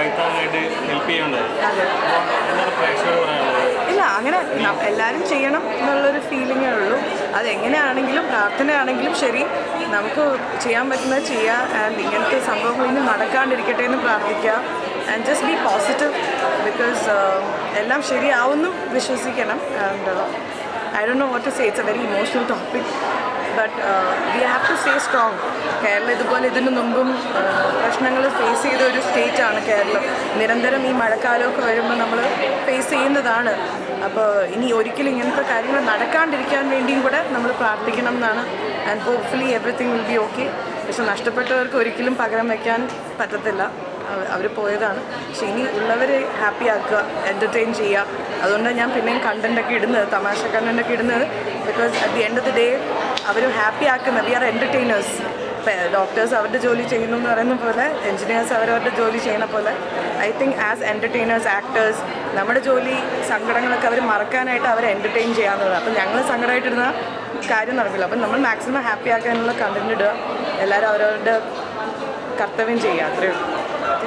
കൈത്താങ്ങായിട്ട് help ചെയ്യുന്നുണ്ടായി എന്താണ് പ്രേക്ഷകരോട് പറയാനുള്ളത്? ഇല്ല അങ്ങനെ എല്ലാവരും ചെയ്യണം എന്നുള്ളൊരു ഫീലിങ്ങേ ഉള്ളൂ. അതെങ്ങനെയാണെങ്കിലും പ്രാർത്ഥനയാണെങ്കിലും ശരി. നമുക്ക് ചെയ്യാൻ പറ്റുന്നത് ചെയ്യാം ആൻഡ് ഇങ്ങനത്തെ സംഭവങ്ങൾ ഇനി നടക്കാണ്ടിരിക്കട്ടെ എന്ന് പ്രാർത്ഥിക്കാം and just be positive because എല്ലാം ശരിയാവുന്നു വിശ്വസിക്കണം. And I do know what to say. It's a very emotional topic but we have to stay strong Keralam ഇതുപോലെ ഇതിനു മുമ്പും പ്രശ്നങ്ങൾ ഫേസ് ചെയ്ത ഒരു സ്റ്റേറ്റ് ആണ് കേരളം. നിരന്തരം ഈ മഴക്കാലമൊക്കെ വരുമ്പോൾ നമ്മൾ ഫേസ് ചെയ്യുന്നതാണ്. അപ്പോൾ ഇനി ഒരിക്കലും ഇങ്ങനത്തെ കാര്യങ്ങൾ നടക്കാണ്ടിരിക്കാൻ വേണ്ടിയും കൂടെ നമ്മൾ പ്രാർത്ഥിക്കണം എന്നാണ്. And hopefully everything will be okay പക്ഷെ നഷ്ടപ്പെട്ടവർക്ക് ഒരിക്കലും പകരം വയ്ക്കാൻ പറ്റത്തില്ല. അവർ പോയതാണ്. പക്ഷെ ഇനി ഉള്ളവരെ ഹാപ്പി ആക്കുക എന്റർടൈൻ ചെയ്യുക. അതുകൊണ്ടാണ് ഞാൻ പിന്നെയും കണ്ടന്റൊക്കെ ഇടുന്നത് തമാശ കണ്ടന്റൊക്കെ ഇടുന്നത്. Because at the end of the day our happy ആക്കുന്ന വി ആർ എന്റർടൈനേഴ്സ് ഡോക്ടേഴ്സ് അവരുടെ ജോലി ചെയ്യുന്നു എന്ന് പറയുന്ന പോലെ എൻജിനീയേഴ്സ് അവരവരുടെ ജോലി ചെയ്യുന്ന പോലെ I think as entertainers actors നമ്മുടെ ജോലി സങ്കടങ്ങളൊക്കെ അവർ മറക്കാനായിട്ട് അവരെ എന്റർടൈൻ ചെയ്യാവുന്നതാണ് അപ്പം ഞങ്ങൾ സങ്കടമായിട്ടിരുന്ന കാര്യം നടക്കില്ല. അപ്പം നമ്മൾ മാക്സിമം ഹാപ്പി ആക്കാനുള്ള കണ്ടന്റ് ഇടുക. എല്ലാവരും അവരവരുടെ കർത്തവ്യം ചെയ്യുക. അത്രയേ ഉള്ളൂ.